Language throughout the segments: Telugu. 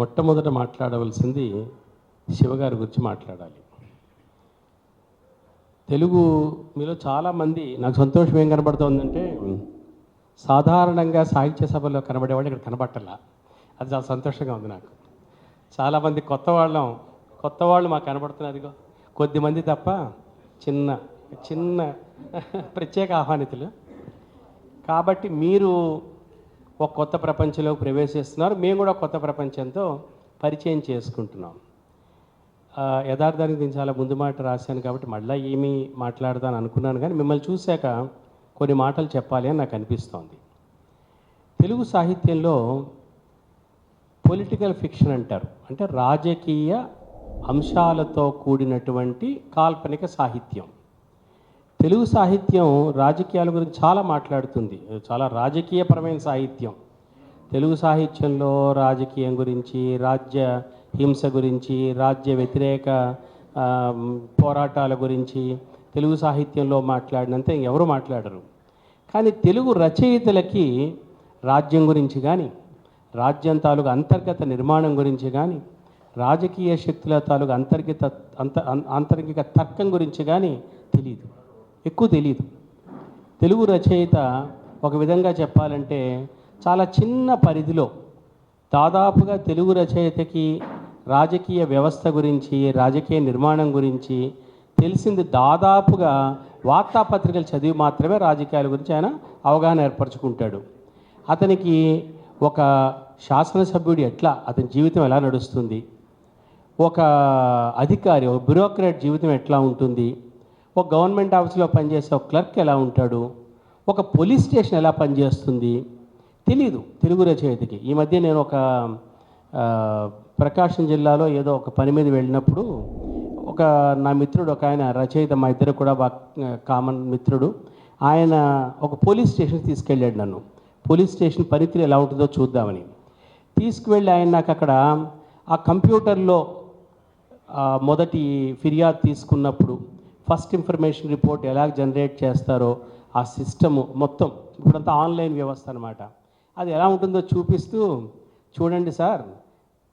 మొట్టమొదట మాట్లాడవలసింది శివగారి గురించి మాట్లాడాలి. తెలుగు మీలో చాలామంది నాకు సంతోషం ఏం కనబడుతోందంటే సాధారణంగా సాహిత్య సభలో కనబడేవాళ్ళు ఇక్కడ కనబట్టలా. అది చాలా సంతోషంగా ఉంది నాకు. చాలామంది కొత్త వాళ్ళం కొత్త వాళ్ళు మాకు కనబడుతున్నదిగో కొద్దిమంది తప్ప చిన్న చిన్న ప్రత్యేక ఆహ్వానితులు. కాబట్టి మీరు ఒక కొత్త ప్రపంచంలోకి ప్రవేశిస్తున్నారు. మేము కూడా కొత్త ప్రపంచంతో పరిచయం చేసుకుంటున్నాం. యథార్థానికి నేను చాలా ముందు మాట రాశాను కాబట్టి మళ్ళీ ఏమీ మాట్లాడదాని అనుకున్నాను కానీ మిమ్మల్ని చూశాక కొన్ని మాటలు చెప్పాలి అని నాకు అనిపిస్తోంది. తెలుగు సాహిత్యంలో పొలిటికల్ ఫిక్షన్ అంటారు. అంటే రాజకీయ అంశాలతో కూడినటువంటి కాల్పనిక సాహిత్యం. తెలుగు సాహిత్యం రాజకీయాల గురించి చాలా మాట్లాడుతుంది. చాలా రాజకీయపరమైన సాహిత్యం. తెలుగు సాహిత్యంలో రాజకీయం గురించి రాజ్య హింస గురించి రాజ్య వ్యతిరేక పోరాటాల గురించి తెలుగు సాహిత్యంలో మాట్లాడినంత ఎవరు మాట్లాడరు. కానీ తెలుగు రచయితలకి రాజ్యం గురించి కానీ రాజ్యం తాలూకు అంతర్గత నిర్మాణం గురించి కానీ రాజకీయ శక్తుల తాలూకు అంతర్గత అంత అం- ఆంతరిక తర్కం గురించి కానీ తెలియదు ఎక్కువ తెలియదు తెలుగు రచయిత ఒక విధంగా చెప్పాలంటే చాలా చిన్న పరిధిలో దాదాపుగా తెలుగు రచయితకి రాజకీయ వ్యవస్థ గురించి రాజకీయ నిర్మాణం గురించి తెలిసింది దాదాపుగా వార్తాపత్రికలు చదివి మాత్రమే రాజకీయాల గురించి ఆయన అవగాహన ఏర్పరచుకుంటాడు. అతనికి ఒక శాసనసభ్యుడు ఎట్లా అతని జీవితం ఎలా నడుస్తుంది? ఒక అధికారి ఒక బ్యూరోక్రాట్ జీవితం ఎట్లా ఉంటుంది? ఒక గవర్నమెంట్ ఆఫీస్లో పనిచేసే ఒక క్లర్క్ ఎలా ఉంటాడు? ఒక పోలీస్ స్టేషన్ ఎలా పనిచేస్తుంది? తెలీదు తెలుగు రచయితకి. ఈ మధ్య నేను ఒక ప్రకాశం జిల్లాలో ఏదో ఒక పని మీద వెళ్ళినప్పుడు ఒక నా మిత్రుడు ఒక ఆయన రచయిత మా ఇద్దరు కూడా కామన్ మిత్రుడు. ఆయన ఒక పోలీస్ స్టేషన్కి తీసుకెళ్ళాడు నన్ను. పోలీస్ స్టేషన్ పరిస్థితి ఎలా ఉంటుందో చూద్దామని. తీసుకువెళ్ళి ఆయన నాకు అక్కడ ఆ కంప్యూటర్లో మొదటి ఫిర్యాదు తీసుకున్నప్పుడు ఫస్ట్ ఇన్ఫర్మేషన్ రిపోర్ట్ ఎలా జనరేట్ చేస్తారో ఆ సిస్టము మొత్తం. ఇప్పుడంతా ఆన్లైన్ వ్యవస్థ అనమాట అది ఎలా ఉంటుందో చూపిస్తూ చూడండి సార్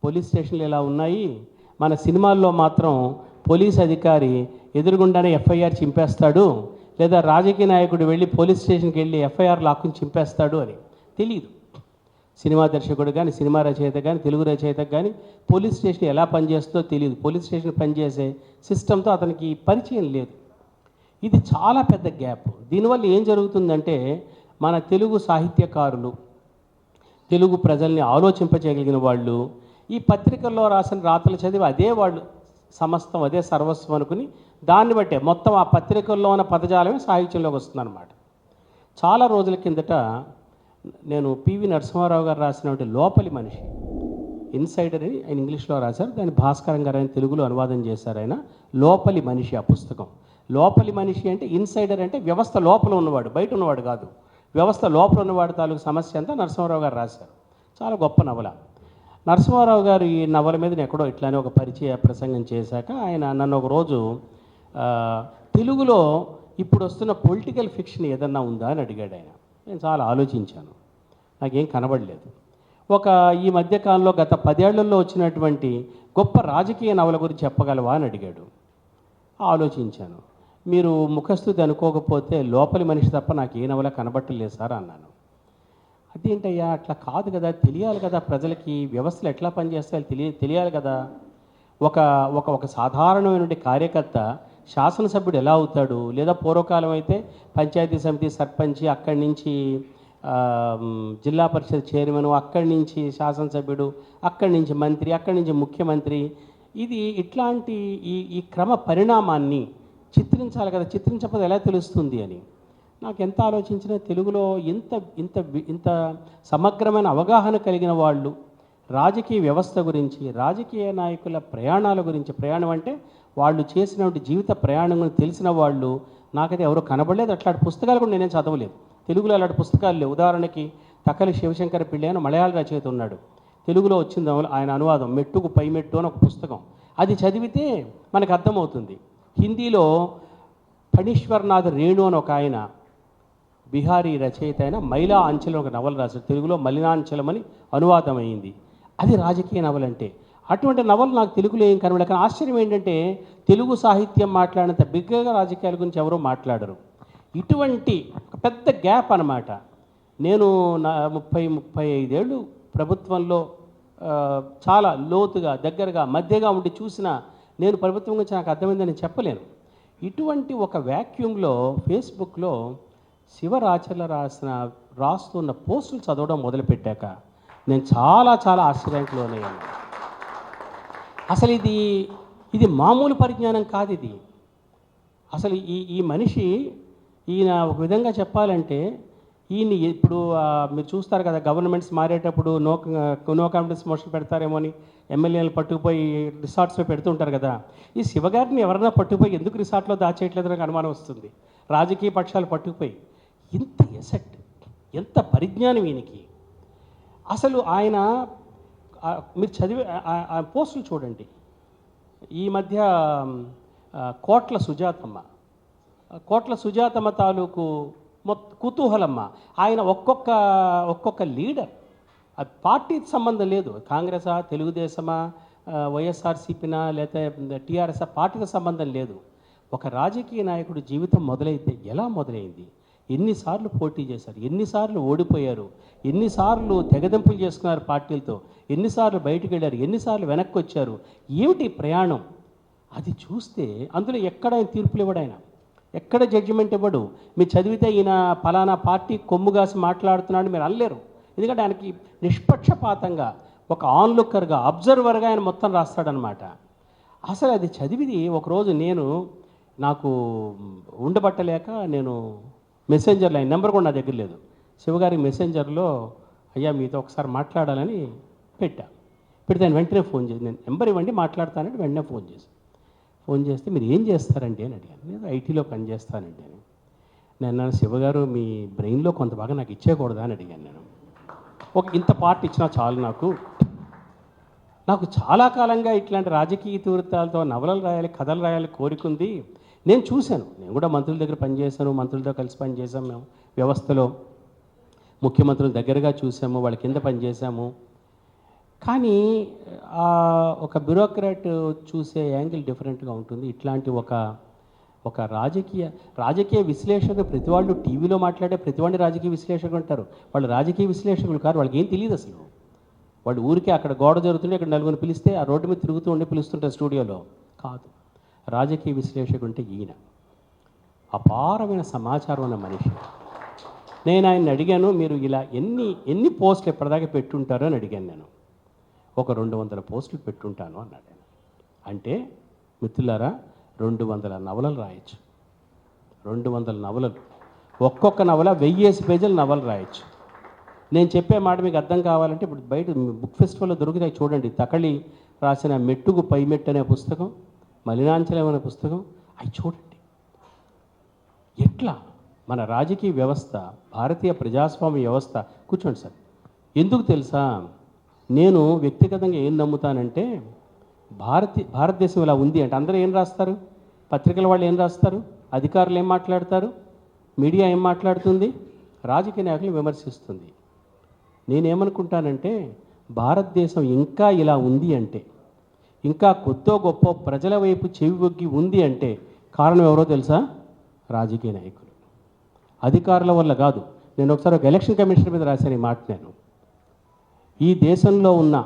పోలీస్ స్టేషన్లు ఎలా ఉన్నాయి? మన సినిమాల్లో మాత్రం పోలీస్ అధికారి ఎదురుగుండానే ఎఫ్ఐఆర్ చింపేస్తాడు లేదా రాజకీయ నాయకుడు వెళ్ళి పోలీస్ స్టేషన్కి వెళ్ళి ఎఫ్ఐఆర్ లాక్కుని చింపేస్తాడు అని. తెలియదు సినిమా దర్శకుడు కానీ సినిమా రచయిత కానీ తెలుగు రచయిత కానీ పోలీస్ స్టేషన్ ఎలా పనిచేస్తుందో తెలియదు. పోలీస్ స్టేషన్ పనిచేసే సిస్టంతో అతనికి పరిచయం లేదు. ఇది చాలా పెద్ద గ్యాప్. దీనివల్ల ఏం జరుగుతుందంటే మన తెలుగు సాహిత్యకారులు తెలుగు ప్రజల్ని ఆలోచింపచేయగలిగిన వాళ్ళు ఈ పత్రికల్లో రాసిన రాతలు చదివి అదే వాళ్ళు సమస్తం అదే సర్వస్వం అనుకుని దాన్ని బట్టే మొత్తం ఆ పత్రికల్లో ఉన్న పదజాలమే సాహిత్యంలోకి వస్తుందన్నమాట. చాలా రోజుల కిందట నేను పివి నరసింహారావు గారు రాసినటువంటి లోపలి మనిషి ఇన్సైడర్ అని ఆయన ఇంగ్లీష్లో రాశారు దాన్ని భాస్కరం గారు ఆయన తెలుగులో అనువాదం చేశారు ఆయన. లోపలి మనిషి ఆ పుస్తకం. లోపలి మనిషి అంటే ఇన్సైడర్ అంటే వ్యవస్థ లోపల ఉన్నవాడు బయట ఉన్నవాడు కాదు. వ్యవస్థ లోపల ఉన్నవాడు తాలూకు సమస్య అంతా నరసింహారావు గారు రాశారు. చాలా గొప్ప నవల. నరసింహారావు గారు ఈ నవల మీద నేను ఎక్కడో ఇట్లానే ఒక పరిచయ ప్రసంగం చేశాక ఆయన నన్ను ఒక రోజు తెలుగులో ఇప్పుడు వస్తున్న పొలిటికల్ ఫిక్షన్ ఏదన్నా ఉందా అని అడిగాడు ఆయన. నేను చాలా ఆలోచించాను. నాకేం కనబడలేదు. ఒక ఈ మధ్యకాలంలో గత పదేళ్ళలో వచ్చినటువంటి గొప్ప రాజకీయ నవల గురించి చెప్పగలవా అని అడిగాడు. ఆలోచించాను. మీరు ముఖస్థుతి అనుకోకపోతే లోపలి మనిషి తప్ప నాకు ఏ నవల కనబట్టలేదు సార్ అన్నాను. అదేంటయ్యా అట్లా కాదు కదా తెలియాలి కదా ప్రజలకి వ్యవస్థలు ఎట్లా పనిచేస్తాయో తెలియ తెలియాలి కదా. ఒక ఒక ఒక సాధారణమైనటువంటి కార్యకర్త శాసనసభ్యుడు ఎలా అవుతాడు? లేదా పూర్వకాలం అయితే పంచాయతీ సమితి సర్పంచి అక్కడి నుంచి జిల్లా పరిషత్ చైర్మన్ అక్కడి నుంచి శాసనసభ్యుడు అక్కడి నుంచి మంత్రి అక్కడి నుంచి ముఖ్యమంత్రి. ఇది ఇట్లాంటి ఈ ఈ క్రమ పరిణామాన్ని చిత్రించాలి కదా చిత్రించకపోతే ఎలా తెలుస్తుంది అని? నాకు ఎంత ఆలోచించినా తెలుగులో ఇంత ఇంత ఇంత సమగ్రమైన అవగాహన కలిగిన వాళ్ళు రాజకీయ వ్యవస్థ గురించి రాజకీయ నాయకుల ప్రయాణాల గురించి ప్రయాణం అంటే వాళ్ళు చేసినటువంటి జీవిత ప్రయాణం తెలిసిన వాళ్ళు నాకైతే ఎవరు కనబడలేదు. అట్లాంటి పుస్తకాలు కూడా నేనేం చదవలేదు. తెలుగులో అలాంటి పుస్తకాలు లేవు. ఉదాహరణకి తకలి శివశంకర పిళ్ళి అని మలయాళ రచయిత ఉన్నాడు. తెలుగులో వచ్చింది ఆయన అనువాదం మెట్టుకు పై మెట్టు అని ఒక పుస్తకం. అది చదివితే మనకు అర్థమవుతుంది. హిందీలో ఫణీశ్వర్నాథ్ రేణు అని ఒక ఆయన బీహారీ రచయిత అయిన మైలా అంచలం ఒక నవల రాశారు తెలుగులో మలినాంచలం అని అనువాదం అయింది అది రాజకీయ నవల అంటే. అటువంటి నవలు నాకు తెలుగులో ఏం కనబడలే కానీ ఆశ్చర్యం ఏంటంటే తెలుగు సాహిత్యం మాట్లాడినంత బిగ్గరగా రాజకీయాల గురించి ఎవరో మాట్లాడరు. ఇటువంటి ఒక పెద్ద గ్యాప్ అనమాట నేను నా ముప్పై ముప్పై ఐదేళ్ళు ప్రభుత్వంలో చాలా లోతుగా దగ్గరగా మధ్యగా ఉండి చూసిన నేను ప్రభుత్వం గురించి నాకు అర్థమైందని చెప్పలేను. ఇటువంటి ఒక వ్యాక్యూమ్లో ఫేస్బుక్లో శివరాచర్ల రాసిన రాస్తున్న పోస్టులు చదవడం మొదలుపెట్టాక నేను చాలా చాలా ఆశ్చర్యానికి లోనయ్యాను. అసలు ఇది ఇది మామూలు పరిజ్ఞానం కాదు ఇది. అసలు ఈ ఈ మనిషి ఈయన ఒక విధంగా చెప్పాలంటే ఈయన ఇప్పుడు మీరు చూస్తారు కదా గవర్నమెంట్స్ మారేటప్పుడు నో నో కాన్ఫిడెన్స్ మోషన్ పెడతారేమో అని ఎమ్మెల్యేలు పట్టుకుపోయి రిసార్ట్స్లో పెడుతుంటారు కదా. ఈ శివగారిని ఎవరైనా పట్టుకుపోయి ఎందుకు రిసార్ట్లో దాచేయట్లేదు నాకు అనుమానం వస్తుంది. రాజకీయ పక్షాలు పట్టుకుపోయి. ఇంత ఎసెట్ ఎంత పరిజ్ఞానం ఈయనకి. అసలు ఆయన మీరు చదివే పోస్టులు చూడండి. ఈ మధ్య కోట్ల సుజాతమ్మ. కోట్ల సుజాతమ్మ తాలూకు మొత్ కుతూహలమ్మ. ఆయన ఒక్కొక్క ఒక్కొక్క లీడర్. అది పార్టీకి సంబంధం లేదు. కాంగ్రెసా తెలుగుదేశమా వైఎస్ఆర్సీపీనా లేకపోతే టీఆర్ఎస్ పార్టీకి సంబంధం లేదు. ఒక రాజకీయ నాయకుడు జీవితం మొదలైతే ఎలా మొదలైంది? ఎన్నిసార్లు పోటీ చేశారు? ఎన్నిసార్లు ఓడిపోయారు? ఎన్నిసార్లు తెగదెంపులు చేసుకున్నారు పార్టీలతో? ఎన్నిసార్లు బయటకు వెళ్ళారు? ఎన్నిసార్లు వెనక్కి వచ్చారు? ఏమిటి ప్రయాణం? అది చూస్తే అందులో ఎక్కడ ఆయన తీర్పులు ఇవ్వడు ఎక్కడ జడ్జిమెంట్ ఇవ్వడు. మీరు చదివితే ఈయన ఫలానా పార్టీ కొమ్ము కాసి మాట్లాడుతున్నాడు మీరు అనలేరు. ఎందుకంటే ఆయనకి నిష్పక్షపాతంగా ఒక ఆన్లుక్కర్గా అబ్జర్వర్గా ఆయన మొత్తం రాస్తాడనమాట అసలు అది చదివిది ఒకరోజు నేను నాకు ఉండబట్టలేక నేను మెసెంజర్లో ఆయన నెంబర్ కూడా నా దగ్గర లేదు. శివగారి మెసెంజర్లో అయ్యా మీతో ఒకసారి మాట్లాడాలని పెట్టా. పెడితే ఆయన వెంటనే ఫోన్ చేసి నేను నెంబర్ ఇవ్వండి మాట్లాడతానంటే వెంటనే ఫోన్ చేసి. ఫోన్ చేస్తే మీరు ఏం చేస్తారండి అని అడిగాను. నేను ఐటీలో పనిచేస్తానండి అని. నేను అన్నాను శివగారు మీ బ్రెయిన్లో కొంత బాగా నాకు ఇచ్చేయకూడదా? అని అడిగాను నేను. ఒక ఇంత పార్ట్ ఇచ్చినా చాలు నాకు. నాకు చాలా కాలంగా ఇట్లాంటి రాజకీయ తీవ్రతాలతో నవలలు రాయాలి కథలు రాయాలి కోరికుంది. నేను చూశాను. నేను కూడా మంత్రుల దగ్గర పనిచేశాను మంత్రులతో కలిసి పనిచేసాం మేము వ్యవస్థలో. ముఖ్యమంత్రుల దగ్గరగా చూసాము వాళ్ళ కింద పనిచేసాము కానీ ఒక బ్యూరోక్రాట్ చూసే యాంగిల్ డిఫరెంట్గా ఉంటుంది. ఇట్లాంటి ఒక ఒక రాజకీయ రాజకీయ విశ్లేషకులు ప్రతి వాళ్ళు టీవీలో మాట్లాడే ప్రతి వాడిని రాజకీయ విశ్లేషకులు ఉంటారు. వాళ్ళు రాజకీయ విశ్లేషకులు కాదు వాళ్ళకి ఏం తెలియదు అసలు. వాళ్ళు ఊరికే అక్కడ గోడ జరుగుతుంటే ఇక్కడ నలుగురిని పిలిస్తే ఆ రోడ్డు మీద తిరుగుతూ ఉండి పిలుస్తుంటారు స్టూడియోలో. కాదు. రాజకీయ విశ్లేషకుడు అంటే ఈయన. అపారమైన సమాచారం ఉన్న మనిషి. నేను ఆయన్ని అడిగాను మీరు ఇలా ఎన్ని ఎన్ని పోస్టులు ఎప్పటిదాకా పెట్టుంటారో అని అడిగాను నేను. ఒక రెండు వందల పోస్టులు పెట్టుంటాను అన్నాడు ఆయన. అంటే మిత్రులారా రెండు వందల నవలలు రాయొచ్చు. రెండు వందల నవలలు. ఒక్కొక్క నవల వెయ్యేసి పేజీల నవలు రాయొచ్చు. నేను చెప్పే మాట మీకు అర్థం కావాలంటే ఇప్పుడు బయట బుక్ ఫెస్టివల్లో దొరికితే చూడండి. తకళి రాసిన మెట్టుకు పై మెట్టు అనే పుస్తకం మలినాంచలం అనే పుస్తకం అవి చూడండి. ఎట్లా? మన రాజకీయ వ్యవస్థ భారతీయ ప్రజాస్వామ్య వ్యవస్థ. కూర్చోండి సార్. ఎందుకు తెలుసా? నేను వ్యక్తిగతంగా ఏం నమ్ముతానంటే భారతీ భారతదేశం ఇలా ఉంది అంటే అందరూ ఏం రాస్తారు? పత్రికల వాళ్ళు ఏం రాస్తారు? అధికారులు ఏం మాట్లాడతారు? మీడియా ఏం మాట్లాడుతుంది? రాజకీయ నాయకులు విమర్శిస్తుంది. నేనేమనుకుంటానంటే భారతదేశం ఇంకా ఇలా ఉంది అంటే ఇంకా కొద్దో గొప్ప ప్రజల వైపు చెవి ఒగ్గి ఉంది అంటే కారణం ఎవరో తెలుసా? రాజకీయ నాయకులు. అధికారుల వల్ల కాదు. నేను ఒకసారి ఒక ఎలక్షన్ కమిషన్ మీద రాశాను ఈ మాట నేను. ఈ దేశంలో ఉన్న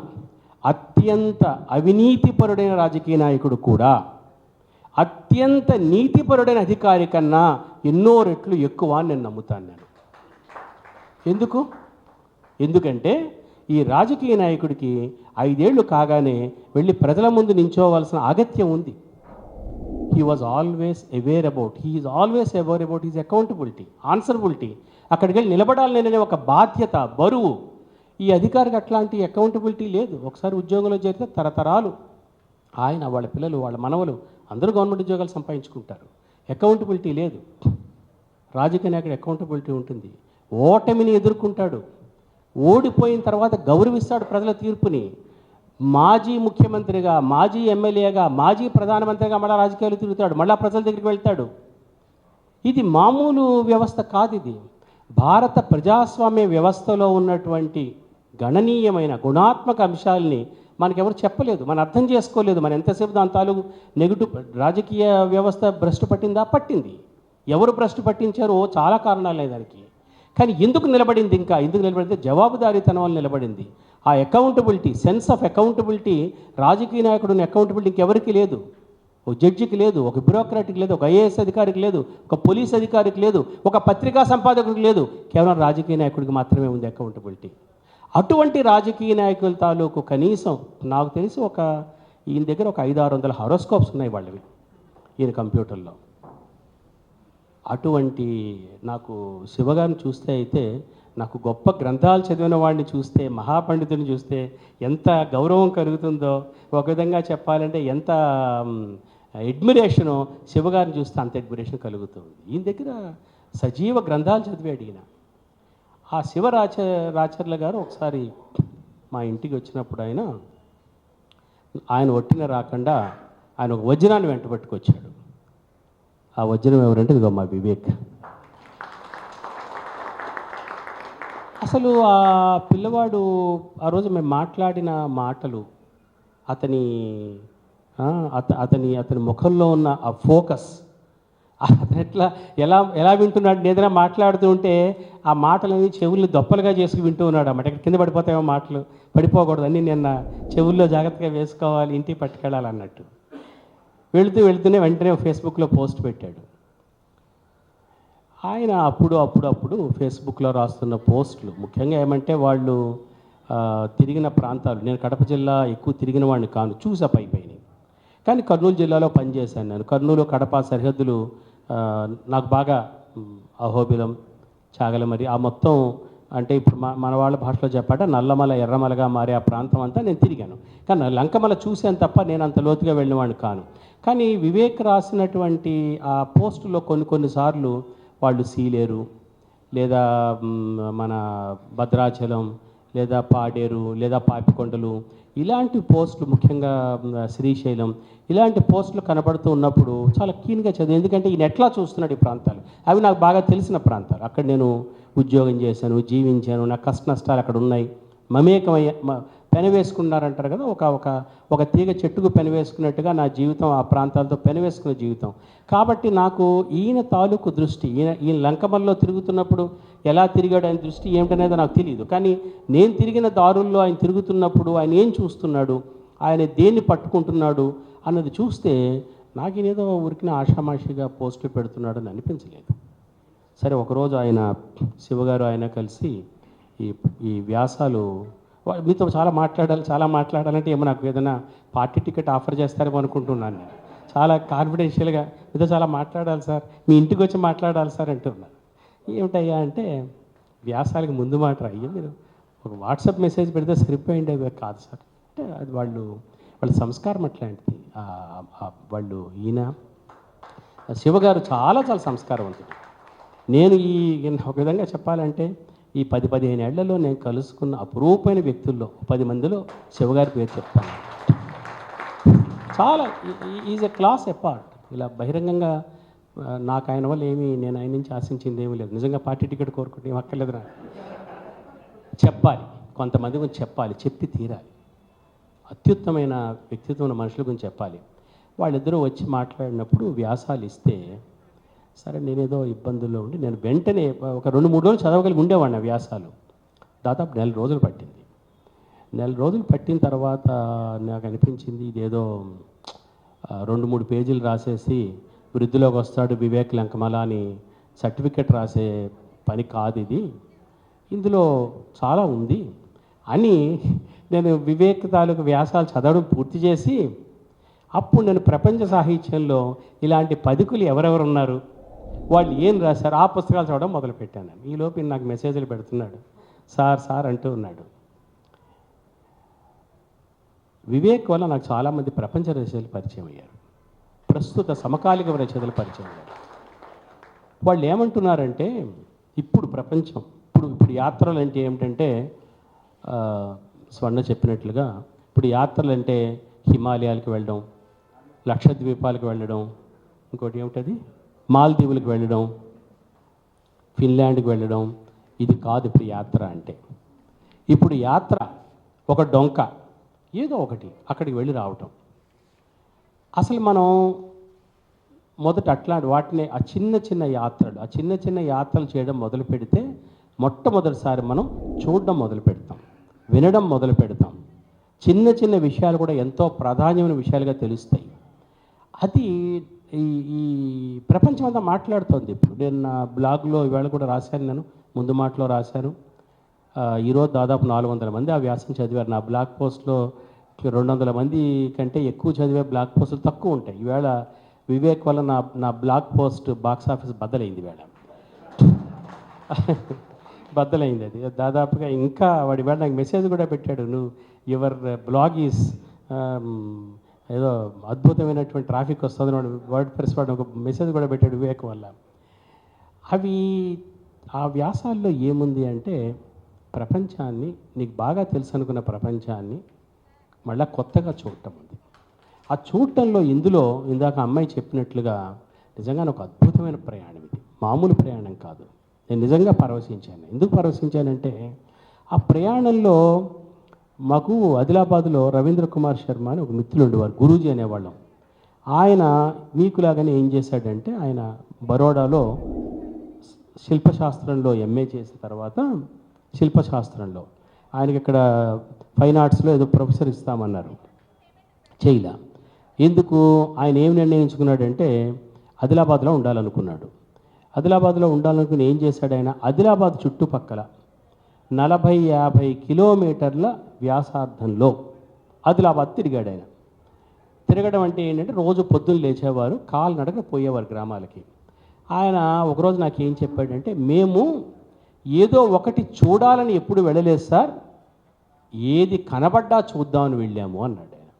అత్యంత అవినీతిపరుడైన రాజకీయ నాయకుడు కూడా అత్యంత నీతిపరుడైన అధికారి కన్నా ఎన్నో రెట్లు ఎక్కువ అని నేను నమ్ముతాను నేను. ఎందుకు? ఎందుకంటే ఈ రాజకీయ నాయకుడికి ఐదేళ్ళు కాగానే వెళ్ళి ప్రజల ముందు నించోవలసిన అగత్యం ఉంది. He was always aware about he is always aware about his accountability answerability అక్కడికి వెళ్ళి నిలబడాలనే ఒక బాధ్యత బరువు. ఈ అధికారికి అట్లాంటి అకౌంటబిలిటీ లేదు. ఒకసారి ఉద్యోగంలో చేరితే తరతరాలు ఆయన వాళ్ళ పిల్లలు వాళ్ళ మనవలు అందరూ గవర్నమెంట్ ఉద్యోగాలు సంపాదించుకుంటారు. అకౌంటబిలిటీ లేదు. రాజకీయ నాయకుడు అకౌంటబిలిటీ ఉంటుంది. ఓటమిని ఎదుర్కొంటాడు. ఓడిపోయిన తర్వాత గౌరవిస్తాడు ప్రజల తీర్పుని. మాజీ ముఖ్యమంత్రిగా మాజీ ఎమ్మెల్యేగా మాజీ ప్రధానమంత్రిగా మళ్ళీ రాజకీయాలు తిరుగుతాడు. మళ్ళీ ప్రజల దగ్గరికి వెళ్తాడు. ఇది మామూలు వ్యవస్థ కాదు ఇది. భారత ప్రజాస్వామ్య వ్యవస్థలో ఉన్నటువంటి గణనీయమైన గుణాత్మక అంశాలని మనకెవరు చెప్పలేదు మనం అర్థం చేసుకోలేదు. మనం ఎంతసేపు దాని తాలూకు నెగిటివ్ రాజకీయ వ్యవస్థ భ్రష్టు పట్టిందా? పట్టింది. ఎవరు భ్రష్టు పట్టించారో చాలా కారణాలే దానికి. కానీ ఎందుకు నిలబడింది ఇంకా? ఎందుకు నిలబడితే జవాబుదారీతనం వల్ల నిలబడింది. ఆ అకౌంటబిలిటీ సెన్స్ ఆఫ్ అకౌంటబిలిటీ రాజకీయ నాయకుడిని అకౌంటబిలిటీ ఇంకెవరికి లేదు. ఒక జడ్జికి లేదు ఒక బ్యూరోక్రాట్కి లేదు ఒక ఐఏఎస్ అధికారికి లేదు ఒక పోలీస్ అధికారికి లేదు ఒక పత్రికా సంపాదకుడికి లేదు. కేవలం రాజకీయ నాయకుడికి మాత్రమే ఉంది అకౌంటబిలిటీ అటువంటి రాజకీయ నాయకుల తాలూకు కనీసం నాకు తెలిసి ఒక ఈయన దగ్గర ఒక ఐదు ఆరు వందల హారోస్కోప్స్ ఉన్నాయి వాళ్ళవి ఈయన కంప్యూటర్లో. అటువంటి నాకు శివగారిని చూస్తే అయితే నాకు గొప్ప గ్రంథాలు చదివిన వాడిని చూస్తే మహాపండితుని చూస్తే ఎంత గౌరవం కలుగుతుందో ఒక విధంగా చెప్పాలంటే ఎంత అడ్మిరేషను శివగారిని చూస్తే అంత అడ్మిరేషన్ కలుగుతుంది. ఈయన దగ్గర సజీవ గ్రంథాలు చదివాడు ఈయన. ఆ శివరాచ రాచర్ల గారు ఒకసారి మా ఇంటికి వచ్చినప్పుడు ఆయన ఆయన ఒట్టిన రాకుండా ఆయన ఒక వజ్రాన్ని వెంట పట్టుకొచ్చాడు. ఆ వజ్రం ఎవరంటే ఇదిగో మా వివేక్. అసలు ఆ పిల్లవాడు ఆ రోజు మేము మాట్లాడిన మాటలు అతని అత అతని అతని ముఖంలో ఉన్న ఆ ఫోకస్ అతను ఎట్లా ఎలా ఎలా వింటున్నాడు ఏదైనా మాట్లాడుతూ ఉంటే ఆ మాటలని చెవులు దొప్పలుగా చేసుకు వింటూ ఉన్నాడు అన్నమాట. ఇక్కడ కింద పడిపోతాయో మాటలు పడిపోకూడదు అన్నీ నిన్న చెవుల్లో జాగ్రత్తగా వేసుకోవాలి ఇంటికి పట్టుకెళ్ళాలి అన్నట్టు. వెళుతూ వెళుతూనే వెంటనే ఫేస్బుక్లో పోస్ట్ పెట్టాడు. ఆయన అప్పుడు అప్పుడు అప్పుడు ఫేస్బుక్లో రాస్తున్న పోస్టులు ముఖ్యంగా ఏమంటే వాళ్ళు తిరిగిన ప్రాంతాలు నేను కడప జిల్లా ఎక్కువ తిరిగిన వాడిని కాను చూసా పై పైన. కానీ కర్నూలు జిల్లాలో పనిచేశాను నేను. కర్నూలు కడప సరిహద్దులు నాకు బాగా అహోబిలం చాగలమరి ఆ మొత్తం అంటే ఇప్పుడు మా మన వాళ్ళ భాషలో చెప్పాట నల్లమల ఎర్రమలగా మారే ఆ ప్రాంతం అంతా నేను తిరిగాను. కానీ లంకమల చూసాను తప్ప నేను అంత లోతుగా వెళ్ళినవాడిని కాను. కానీ వివేక్ రాసినటువంటి ఆ పోస్టులో కొన్ని కొన్నిసార్లు వాళ్ళు సీలేరు లేదా మన భద్రాచలం లేదా పాడేరు లేదా పాపికొండలు ఇలాంటి పోస్టులు ముఖ్యంగా శ్రీశైలం ఇలాంటి పోస్టులు కనబడుతూ ఉన్నప్పుడు చాలా కీన్గా చదివి ఎందుకంటే ఈయన ఎట్లా చూస్తున్నాడు ఈ ప్రాంతాలు? అవి నాకు బాగా తెలిసిన ప్రాంతాలు. అక్కడ నేను ఉద్యోగం చేశాను జీవించాను నా కష్ట నష్టాలు అక్కడ ఉన్నాయి. మమేకమయ్య మ- పెనవేసుకున్నారంటారు కదా ఒక ఒక ఒక తీగ చెట్టుకు పెనవేసుకున్నట్టుగా నా జీవితం ఆ ప్రాంతాలతో పెనవేసుకున్న జీవితం. కాబట్టి నాకు ఈయన తాలూకు దృష్టి ఈయన ఈయన లంకమల్లో తిరుగుతున్నప్పుడు ఎలా తిరిగాడు ఆయన దృష్టి ఏమిటనేది నాకు తెలియదు కానీ నేను తిరిగిన దారుల్లో ఆయన తిరుగుతున్నప్పుడు ఆయన ఏం చూస్తున్నాడు ఆయన దేన్ని పట్టుకుంటున్నాడు అన్నది చూస్తే నాకు ఏదో ఊరికిన ఆషామాషిగా పోస్టులు పెడుతున్నాడని అనిపించలేదు. సరే ఒకరోజు ఆయన శివగారు ఆయన కలిసి ఈ ఈ వ్యాసాలు మీతో చాలా మాట్లాడాలి చాలా మాట్లాడాలంటే ఏమో నాకు ఏదైనా పార్టీ టికెట్ ఆఫర్ చేస్తారేమో అనుకుంటున్నాను నేను. చాలా కాన్ఫిడెన్షియల్గా మీతో చాలా మాట్లాడాలి సార్ మీ ఇంటికి వచ్చి మాట్లాడాలి సార్ అంటున్నాను ఏమిటయ్యా అంటే వ్యాసాలకు ముందు మాట అయ్యా మీరు ఒక వాట్సాప్ మెసేజ్ పెడితే సరిపోయింది అది కాదు సార్. అంటే అది వాళ్ళు వాళ్ళ సంస్కారం అట్లాంటిది. వాళ్ళు ఈయన శివగారు చాలా చాలా సంస్కారం ఉంటుంది. నేను ఈ ఒక విధంగా చెప్పాలంటే ఈ పది పదిహేను ఏళ్ళలో నేను కలుసుకున్న అపురూపమైన వ్యక్తుల్లో పది మందిలో శివగారి పేరు చెప్తాను. చాలా ఈజ్ ఎ క్లాస్ అపార్ట్. ఇలా బహిరంగంగా నాకు ఆయన వల్ల ఏమీ నేను ఆయన నుంచి ఆశించింది ఏమీ లేదు. నిజంగా పార్టీ టికెట్ కోరుకుంటే ఏం అక్కర్లేదు నాకు. చెప్పాలి. కొంతమంది గురించి చెప్పాలి. చెప్పి తీరాలి. అత్యుత్తమైన వ్యక్తిత్వం ఉన్న మనుషుల గురించి చెప్పాలి. వాళ్ళిద్దరూ వచ్చి మాట్లాడినప్పుడు వ్యాసాలు ఇస్తే సరే నేనేదో ఇబ్బందుల్లో ఉండి నేను వెంటనే ఒక రెండు మూడు రోజులు చదవగలిగి ఉండేవాడిని ఆ వ్యాసాలు. దాదాపు నెల రోజులు పట్టింది. నెల రోజులు పట్టిన తర్వాత నాకు అనిపించింది ఇదేదో రెండు మూడు పేజీలు రాసేసి వృద్ధిలోకి వస్తాడు వివేక్ లంకమల అని సర్టిఫికెట్ రాసే పని కాదు ఇది. ఇందులో చాలా ఉంది అని నేను వివేక్ తాలూకు వ్యాసాలు చదవడం పూర్తి చేసి అప్పుడు నేను ప్రపంచ సాహిత్యంలో ఇలాంటి పదికులు ఎవరెవరు ఉన్నారు? వాళ్ళు ఏం రాశారు? ఆ పుస్తకాలు చదవడం మొదలుపెట్టాను ఈలోపు ఈయన నాకు మెసేజ్లు పెడుతున్నాడు. సార్ సార్ అంటూ ఉన్నాడు. వివేక్ వల్ల నాకు చాలామంది ప్రపంచ రచయితలు పరిచయం అయ్యారు. ప్రస్తుత సమకాలిక రచయితలు పరిచయం అయ్యారు. వాళ్ళు ఏమంటున్నారంటే ఇప్పుడు ప్రపంచం ఇప్పుడు ఇప్పుడు యాత్రలు అంటే ఏమిటంటే స్వర్ణ చెప్పినట్లుగా ఇప్పుడు యాత్రలు అంటే హిమాలయాలకు వెళ్ళడం లక్షద్వీపాలకు వెళ్ళడం ఇంకోటి ఏమిటది? మాల్దీవులకు వెళ్ళడం ఫిన్లాండ్కి వెళ్ళడం ఇది కాదు ఇప్పుడు యాత్ర అంటే. ఇప్పుడు యాత్ర ఒక డొంక ఏదో ఒకటి అక్కడికి వెళ్ళి రావటం. అసలు మనం మొదట అట్లాంటి వాటిని ఆ చిన్న చిన్న యాత్రలు ఆ చిన్న చిన్న యాత్రలు చేయడం మొదలు పెడితే మొట్టమొదటిసారి మనం చూడడం మొదలు పెడతాం వినడం మొదలు పెడతాం. చిన్న చిన్న విషయాలు కూడా ఎంతో ప్రాధాన్యమైన విషయాలుగా తెలుస్తాయి. అది ఈ ఈ ప్రపంచం అంతా మాట్లాడుతోంది ఇప్పుడు. నేను నా బ్లాగ్లో ఇవాళ కూడా రాశాను నేను. ముందు మాటలో రాశాను. ఈరోజు దాదాపు నాలుగు వందల మంది ఆ వ్యాసం చదివారు. నా బ్లాగ్ పోస్ట్లో రెండు వందల మంది కంటే ఎక్కువ చదివే బ్లాగ్ పోస్టులు తక్కువ ఉంటాయి. ఈవేళ వివేక్ వల్ల నా నా బ్లాగ్ పోస్ట్ బాక్స్ ఆఫీస్ బద్దలైంది ఈవేళ బద్దలైంది అది. దాదాపుగా ఇంకా వాడి వేళ నాకు మెసేజ్ కూడా పెట్టాడు. నువ్వు యువర్ బ్లాగ్ ఈస్ ఏదో అద్భుతమైనటువంటి ట్రాఫిక్ వస్తుంది వాడు వర్డ్ ప్రెస్ వాడు ఒక మెసేజ్ కూడా పెట్టాడు వివేక్ వల్ల. అవి ఆ వ్యాసాల్లో ఏముంది అంటే ప్రపంచాన్ని నీకు బాగా తెలుసు అనుకున్న ప్రపంచాన్ని మళ్ళా కొత్తగా చూడటం ఉంది ఆ చూడటంలో ఇందులో ఇందాక అమ్మాయి చెప్పినట్లుగా నిజంగా ఒక అద్భుతమైన ప్రయాణం ఇది. మామూలు ప్రయాణం కాదు. నేను నిజంగా పరవశించాను. ఎందుకు పరవశించానంటే ఆ ప్రయాణంలో మాకు ఆదిలాబాద్లో రవీంద్ర కుమార్ శర్మ అని ఒక మిత్రులు ఉండేవారు గురూజీ అనేవాళ్ళం. ఆయన మీకులాగానే ఏం చేశాడంటే ఆయన బరోడాలో శిల్పశాస్త్రంలో ఎంఏ చేసిన తర్వాత శిల్పశాస్త్రంలో ఆయనకి ఇక్కడ ఫైన్ ఆర్ట్స్లో ఏదో ప్రొఫెసర్ ఇస్తామన్నారు. చేయలే. ఎందుకు? ఆయన ఏం నిర్ణయించుకున్నాడంటే ఆదిలాబాద్లో ఉండాలనుకున్నాడు. ఆదిలాబాద్లో ఉండాలనుకుని ఏం చేశాడు ఆయన? ఆదిలాబాద్ చుట్టుపక్కల నలభై యాభై కిలోమీటర్ల వ్యాసార్థంలో ఆదిలాబాద్ తిరిగాడు ఆయన. తిరగడం అంటే ఏంటంటే రోజు పొద్దున్న లేచేవారు కాలినడక పోయేవారు గ్రామాలకి. ఆయన ఒకరోజు నాకు ఏం చెప్పాడంటే మేము ఏదో ఒకటి చూడాలని ఎప్పుడు వెళ్ళలేదు సార్ ఏది కనబడ్డా చూద్దామని వెళ్ళాము అన్నాడు ఆయన.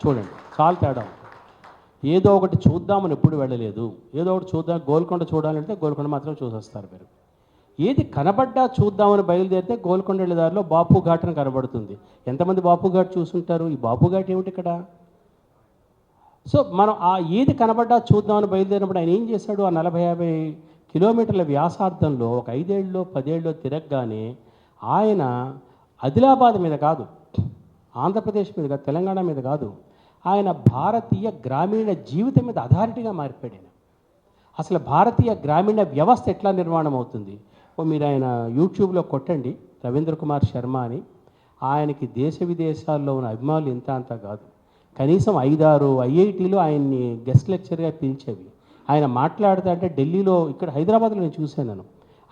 చూడండి చాలా తేడా ఏదో ఒకటి చూద్దామని ఎప్పుడు వెళ్ళలేదు. ఏదో ఒకటి చూద్దాం గోల్కొండ చూడాలంటే గోల్కొండ మాత్రం చూసేస్తారు మీరు. ఏది కనబడ్డా చూద్దామని బయలుదేరితే గోల్కొండ దారిలో బాపు ఘాట్ అని కనబడుతుంది. ఎంతమంది బాపు ఘాట్ చూసుంటారు? ఈ బాపు ఘాట్ ఏమిటి ఇక్కడ? సో మనం ఆ ఏది కనబడ్డా చూద్దామని బయలుదేరినప్పుడు ఆయన ఏం చేశాడు? ఆ నలభై యాభై కిలోమీటర్ల వ్యాసార్థంలో ఒక ఐదేళ్ళలో పదేళ్ళలో తిరగగానే ఆయన ఆదిలాబాద్ మీద కాదు ఆంధ్రప్రదేశ్ మీద కాదు తెలంగాణ మీద కాదు ఆయన భారతీయ గ్రామీణ జీవితం మీద అథారిటీగా మారిపోయాడు అసలు భారతీయ గ్రామీణ వ్యవస్థ ఎట్లా నిర్మాణం అవుతుంది ఓ మీరు ఆయన యూట్యూబ్లో కొట్టండి రవీంద్ర కుమార్ శర్మ అని. ఆయనకి దేశ విదేశాల్లో ఉన్న అభిమానులు ఇంత అంత కాదు. కనీసం ఐదారు ఐఐటీలు ఆయన్ని గెస్ట్ లెక్చర్గా పిలిచేవి. ఆయన మాట్లాడతాడంటే ఢిల్లీలో ఇక్కడ హైదరాబాద్లో నేను చూశాను నేను.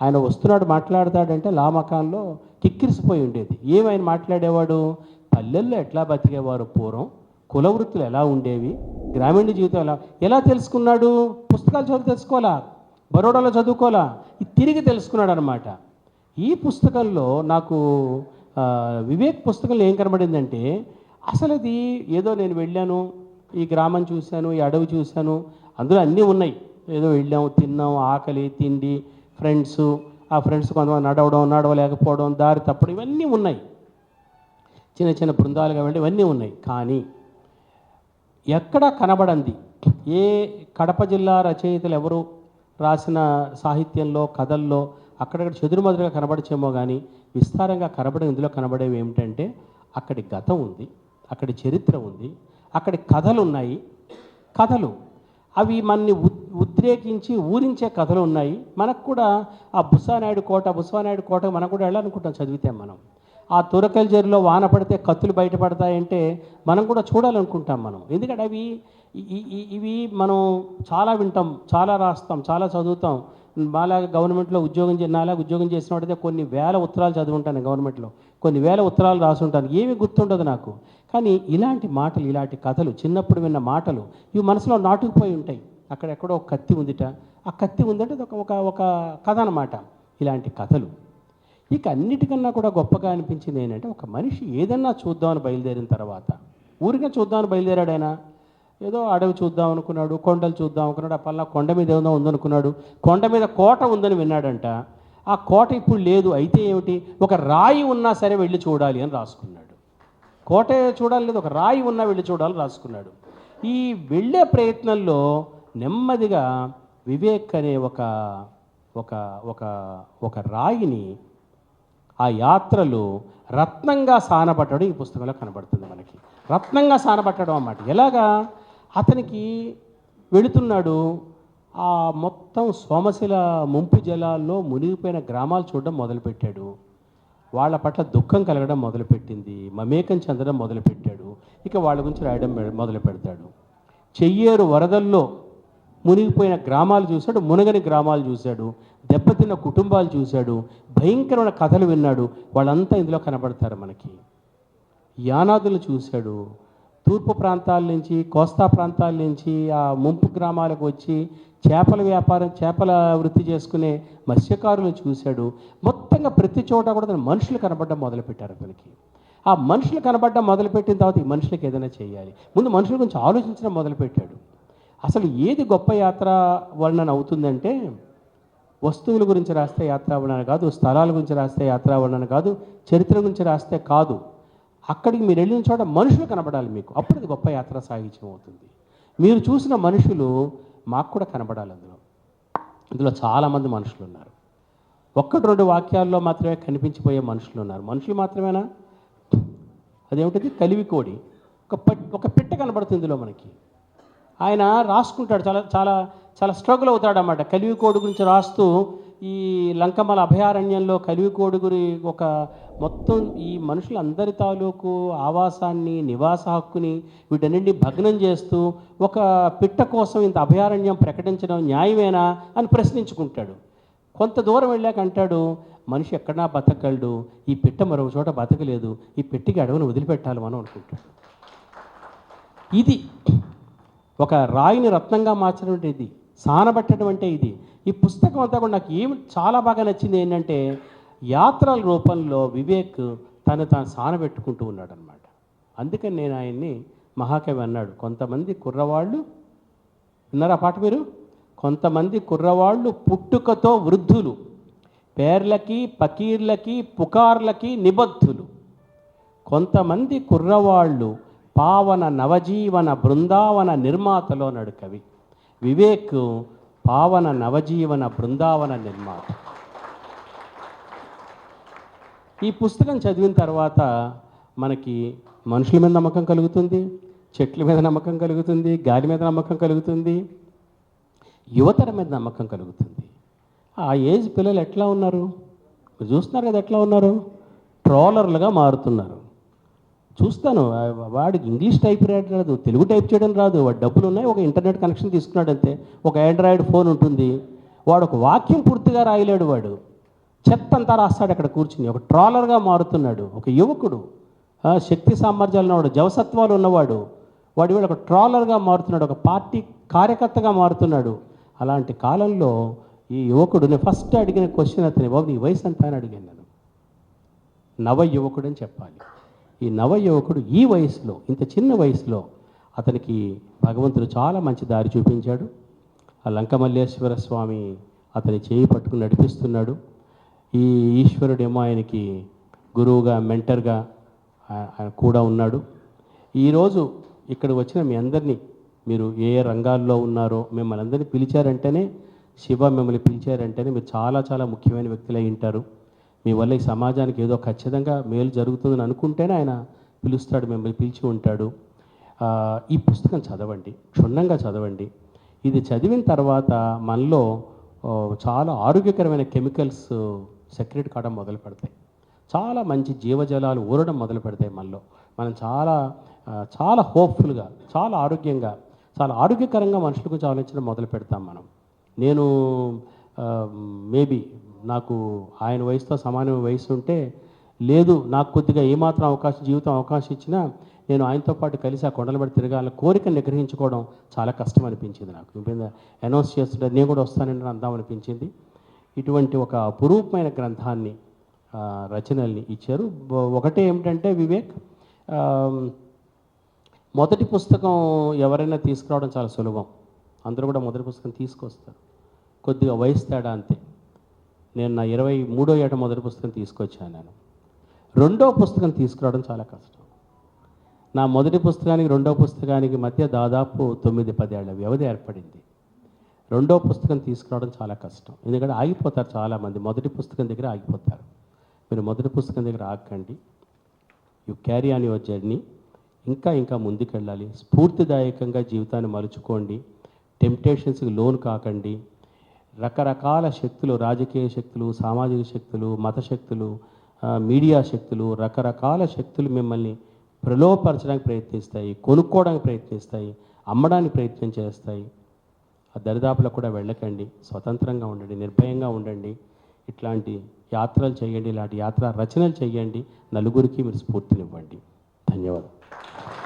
ఆయన వస్తున్నాడు మాట్లాడతాడంటే లామకాన్లో కిక్కిరిసిపోయి ఉండేది. ఏమి ఆయన మాట్లాడేవాడు? పల్లెల్లో ఎట్లా బతికేవారు పూర్వం? కుల వృత్తులు ఎలా ఉండేవి? గ్రామీణ జీవితం ఎలా? ఎలా తెలుసుకున్నాడు? పుస్తకాలు చదివి తెలుసుకోవాలా? బరోడాలో చదువుకోవాలా? తిరిగి తెలుసుకున్నాడు అనమాట ఈ పుస్తకంలో నాకు వివేక్ పుస్తకంలో ఏం కనబడిందంటే అసలు ఇది ఏదో నేను వెళ్ళాను ఈ గ్రామం చూశాను ఈ అడవి చూశాను అందులో అన్నీ ఉన్నాయి. ఏదో వెళ్ళాము తిన్నాం ఆకలి తిండి ఫ్రెండ్స్ ఆ ఫ్రెండ్స్ కొంతమంది నడవడం నడవలేకపోవడం దారి తప్పడం ఇవన్నీ ఉన్నాయి. చిన్న చిన్న బృందాలుగా వెళ్ళి ఇవన్నీ ఉన్నాయి. కానీ ఎక్కడ కనబడంది. ఏ కడప జిల్లా రచయితలు ఎవరు? రాసిన సాహిత్యంలో కథల్లో అక్కడక్కడ చెదురుమదురుగా కనబడచేమో కానీ విస్తారంగా కనబడే ఇందులో కనబడేవి ఏమిటంటే అక్కడి గతం ఉంది అక్కడి చరిత్ర ఉంది అక్కడి కథలు ఉన్నాయి కథలు. అవి మనని ఉద్రేకించి ఊరించే కథలు ఉన్నాయి. మనకు కూడా ఆ బుసానాయుడు కోట బుసానాయుడు కోట మనం కూడా వెళ్ళాలనుకుంటాం చదివితే మనం. ఆ తురకల్ జరులో వాన పడితే కత్తులు బయటపడతాయంటే మనం కూడా చూడాలనుకుంటాం మనం. ఎందుకంటే అవి ఇవి మనం చాలా వింటాం చాలా రాస్తాం చాలా చదువుతాం. మాలాగా గవర్నమెంట్లో ఉద్యోగం చే ఉద్యోగం చేసినట్టయితే కొన్ని వేల ఉత్తరాలు చదువుంటాను గవర్నమెంట్లో. కొన్ని వేల ఉత్తరాలు రాసుంటాను. ఏమి గుర్తుండదు నాకు. కానీ ఇలాంటి మాటలు ఇలాంటి కథలు చిన్నప్పుడు విన్న మాటలు ఇవి మనసులో నాటుకుపోయి ఉంటాయి. అక్కడ ఎక్కడో ఒక కత్తి ఉందిట. ఆ కత్తి ఉందంటే ఒక ఒక ఒక కథ అన్నమాట. ఇలాంటి కథలు. ఇక అన్నిటికన్నా కూడా గొప్పగా అనిపించింది ఏంటంటే ఒక మనిషి ఏదన్నా చూద్దామని బయలుదేరిన తర్వాత ఊరికే చూద్దామని బయలుదేరాడైనా ఏదో అడవి చూద్దాం అనుకున్నాడు కొండలు చూద్దాం అనుకున్నాడు ఆ పల్ల కొండ మీద ఏదో ఉందనుకున్నాడు కొండ మీద కోట ఉందని విన్నాడంట. ఆ కోట ఇప్పుడు లేదు అయితే ఏమిటి? ఒక రాయి ఉన్నా సరే వెళ్ళి చూడాలి అని రాసుకున్నాడు. కోట చూడాలి లేదు ఒక రాయి ఉన్నా వెళ్ళి చూడాలని రాసుకున్నాడు. ఈ వెళ్ళే ప్రయత్నంలో నెమ్మదిగా వివేక్ అనే ఒక ఒక ఒక ఒక రాయిని ఆ యాత్రలు రత్నంగా సానబట్టడం ఈ పుస్తకంలో కనబడుతుంది మనకి. రత్నంగా సానబట్టడం అన్నమాట ఎలాగా? అతనికి వెళుతున్నాడు. ఆ మొత్తం సోమశిల ముంపు జలాల్లో మునిగిపోయిన గ్రామాలు చూడడం మొదలుపెట్టాడు. వాళ్ళ పట్ల దుఃఖం కలగడం మొదలుపెట్టింది. మమేకం చెందడం మొదలుపెట్టాడు. ఇక వాళ్ళ గురించి రాయడం మొదలు పెడతాడు చెయ్యేరు వరదల్లో మునిగిపోయిన గ్రామాలు చూశాడు. మునగని గ్రామాలు చూశాడు. దెబ్బతిన్న కుటుంబాలు చూశాడు. భయంకరమైన కథలు విన్నాడు. వాళ్ళంతా ఇందులో కనబడతారు మనకి. యానాదులు చూశాడు. తూర్పు ప్రాంతాల నుంచి కోస్తా ప్రాంతాల నుంచి ఆ ముంపు గ్రామాలకు వచ్చి చేపల వ్యాపారం చేపల వృత్తి చేసుకునే మత్స్యకారులను చూశాడు. మొత్తంగా ప్రతి చోట కూడా తన మనుషులు కనబడడం మొదలుపెట్టారు అతనికి. ఆ మనుషులు కనబడడం మొదలుపెట్టిన తర్వాత ఈ మనుషులకు ఏదైనా చేయాలి. ముందు మనుషుల గురించి ఆలోచించడం మొదలుపెట్టాడు. అసలు ఏది గొప్ప యాత్ర వర్ణన అవుతుందంటే వస్తువుల గురించి రాస్తే యాత్రా వర్ణన కాదు స్థలాల గురించి రాస్తే యాత్రా వర్ణన కాదు చరిత్ర గురించి రాస్తే కాదు. అక్కడికి మీరు వెళ్ళిన చోట మనుషులు కనబడాలి మీకు. అప్పుడు అది గొప్ప యాత్ర సాహిత్యం అవుతుంది. మీరు చూసిన మనుషులు మాకు కూడా కనబడాలి అందులో. ఇందులో చాలామంది మనుషులు ఉన్నారు. ఒక్కటి రెండు వాక్యాల్లో మాత్రమే కనిపించిపోయే మనుషులు ఉన్నారు. మనుషులు మాత్రమేనా? అదేమిటిది? కలివికోడి ఒక పట్ ఒక పిట్ట కనబడుతుంది ఇందులో మనకి. ఆయన రాసుకుంటాడు. చాలా చాలా చాలా స్ట్రగుల్ అవుతాడు అన్నమాట కలివికోడు గురించి రాస్తూ ఈ లంకమల అభయారణ్యంలో కలివికోడుగురి ఒక మొత్తం ఈ మనుషులందరి తాలూకు ఆవాసాన్ని నివాస హక్కుని వీటన్నింటినీ భగ్నం చేస్తూ ఒక పిట్ట కోసం ఇంత అభయారణ్యం ప్రకటించడం న్యాయమేనా అని ప్రశ్నించుకుంటాడు. కొంత దూరం వెళ్ళాక అంటాడు మనిషి ఎక్కడా బతకగలడు ఈ పిట్ట మరొక చోట బతకలేదు ఈ పెట్టికి అడవిని వదిలిపెట్టాలి మనం అనుకుంటాడు. ఇది ఒక రాయిని రత్నంగా మార్చడం అంటే ఇది సానబట్టడం అంటే ఇది. ఈ పుస్తకం అంతా కూడా నాకు ఏమి చాలా బాగా నచ్చింది ఏంటంటే యాత్రల రూపంలో వివేక్ తను తాను సానబెట్టుకుంటూ ఉన్నాడు అనమాట అందుకని నేను ఆయన్ని మహాకవి అన్నాడు. కొంతమంది కుర్రవాళ్ళు విన్నారా పాట మీరు? కొంతమంది కుర్రవాళ్ళు పుట్టుకతో వృద్ధులు పేర్లకి పకీర్లకి పుకార్లకి నిబద్ధులు. కొంతమంది కుర్రవాళ్ళు పావన నవజీవన బృందావన నిర్మాతలో నడు కవి. వివేక్ పావన నవజీవన బృందావన నిర్మాత. ఈ పుస్తకం చదివిన తర్వాత మనకి మనుషుల మీద నమ్మకం కలుగుతుంది చెట్ల మీద నమ్మకం కలుగుతుంది గాలి మీద నమ్మకం కలుగుతుంది యువతర మీద నమ్మకం కలుగుతుంది. ఆ ఏజ్ పిల్లలు ఎట్లా ఉన్నారు? చూస్తున్నారు కదా ఎట్లా ఉన్నారు? ట్రోలర్లుగా మారుతున్నారు. చూస్తాను. వాడికి ఇంగ్లీష్ టైప్ రాయడం రాదు తెలుగు టైప్ చేయడం రాదు. వాడు డబ్బులు ఉన్నాయి ఒక ఇంటర్నెట్ కనెక్షన్ తీసుకున్నాడు అంతే ఒక ఆండ్రాయిడ్ ఫోన్ ఉంటుంది. వాడు ఒక వాక్యం పూర్తిగా రాయలేడు వాడు. చెత్త అంతా రాస్తాడు అక్కడ కూర్చుని. ఒక ట్రాలర్గా మారుతున్నాడు. ఒక యువకుడు. శక్తి సామర్థ్యాలు ఉన్నవాడు జవసత్వాలు ఉన్నవాడు. వాడు వీడు ఒక ట్రాలర్గా మారుతున్నాడు. ఒక పార్టీ కార్యకర్తగా మారుతున్నాడు. అలాంటి కాలంలో ఈ యువకుడు నేను ఫస్ట్ అడిగిన క్వశ్చన్ అతని బాబు నీ వయసు ఎంత? అని అడిగాను నేను. నవ యువకుడు అని చెప్పాలి. ఈ నవయువకుడు ఈ వయసులో ఇంత చిన్న వయసులో అతనికి భగవంతుడు చాలా మంచి దారి చూపించాడు. ఆ లంకమల్లేశ్వర స్వామి అతని చేయి పట్టుకుని నడిపిస్తున్నాడు. ఈ ఈశ్వరుడేమో ఆయనకి గురువుగా మెంటర్గా ఆయన కూడా ఉన్నాడు. ఈరోజు ఇక్కడ వచ్చిన మీ అందరినీ మీరు ఏ ఏ రంగాల్లో ఉన్నారో మిమ్మల్ని అందరినీ పిలిచారంటేనే శివ మిమ్మల్ని పిలిచారంటేనే మీరు చాలా చాలా ముఖ్యమైన వ్యక్తులై ఉంటారు. మీ వల్ల ఈ సమాజానికి ఏదో ఖచ్చితంగా మేలు జరుగుతుందని అనుకుంటేనే ఆయన పిలుస్తాడు మిమ్మల్ని పిలిచి ఉంటాడు. ఈ పుస్తకం చదవండి క్షుణ్ణంగా చదవండి. ఇది చదివిన తర్వాత మనలో చాలా ఆరోగ్యకరమైన కెమికల్స్ సెక్రెట్ కావడం మొదలు పెడతాయి. చాలా మంచి జీవజలాలు ఊరడం మొదలు పెడతాయి మనలో. మనం చాలా చాలా హోప్ఫుల్గా చాలా ఆరోగ్యంగా చాలా ఆరోగ్యకరంగా మనుషుల గురించి ఆలోచించడం మొదలు పెడతాం మనం. నేను మేబీ నాకు ఆయన వయసుతో సమానమైన వయసు ఉంటే లేదు నాకు కొద్దిగా ఏమాత్రం అవకాశం జీవితం అవకాశం ఇచ్చినా నేను ఆయనతో పాటు కలిసి ఆ కొండలు పడి తిరగాలని కోరికను నిగ్రహించుకోవడం చాలా కష్టం అనిపించింది నాకు. అనౌన్స్ చేస్తుంటే నేను కూడా వస్తానని అందాం అనిపించింది. ఇటువంటి ఒక అపురూపమైన గ్రంథాన్ని రచనల్ని ఇచ్చారు. ఒకటే ఏమిటంటే వివేక్ మొదటి పుస్తకం ఎవరైనా తీసుకురావడం చాలా సులభం. అందరూ కూడా మొదటి పుస్తకం తీసుకొస్తారు. కొద్దిగా వయసు తేడా అంతే. నేను నా ఇరవై మూడో ఏట మొదటి పుస్తకం తీసుకొచ్చాను నేను. రెండో పుస్తకం తీసుకురావడం చాలా కష్టం. నా మొదటి పుస్తకానికి రెండో పుస్తకానికి మధ్య దాదాపు తొమ్మిది పదేళ్ళ వ్యవధి ఏర్పడింది. రెండో పుస్తకం తీసుకురావడం చాలా కష్టం. ఎందుకంటే ఆగిపోతారు చాలామంది. మొదటి పుస్తకం దగ్గర ఆగిపోతారు. మీరు మొదటి పుస్తకం దగ్గర ఆగకండి you carry on your journey ఇంకా ఇంకా ముందుకెళ్ళాలి. స్ఫూర్తిదాయకంగా జీవితాన్ని మలుచుకోండి. టెంప్టేషన్స్కి లోన్ కాకండి. రకరకాల శక్తులు రాజకీయ శక్తులు సామాజిక శక్తులు మత శక్తులు మీడియా శక్తులు రకరకాల శక్తులు మిమ్మల్ని ప్రలోభపరచడానికి ప్రయత్నిస్తాయి కొనుక్కోవడానికి ప్రయత్నిస్తాయి అమ్మడానికి ప్రయత్నం చేస్తాయి. ఆ దరిదాపులకు కూడా వెళ్ళకండి. స్వతంత్రంగా ఉండండి నిర్భయంగా ఉండండి. ఇట్లాంటి యాత్రలు చేయండి ఇలాంటి యాత్ర రచనలు చేయండి. నలుగురికి మీరు స్ఫూర్తినివ్వండి. ధన్యవాదాలు.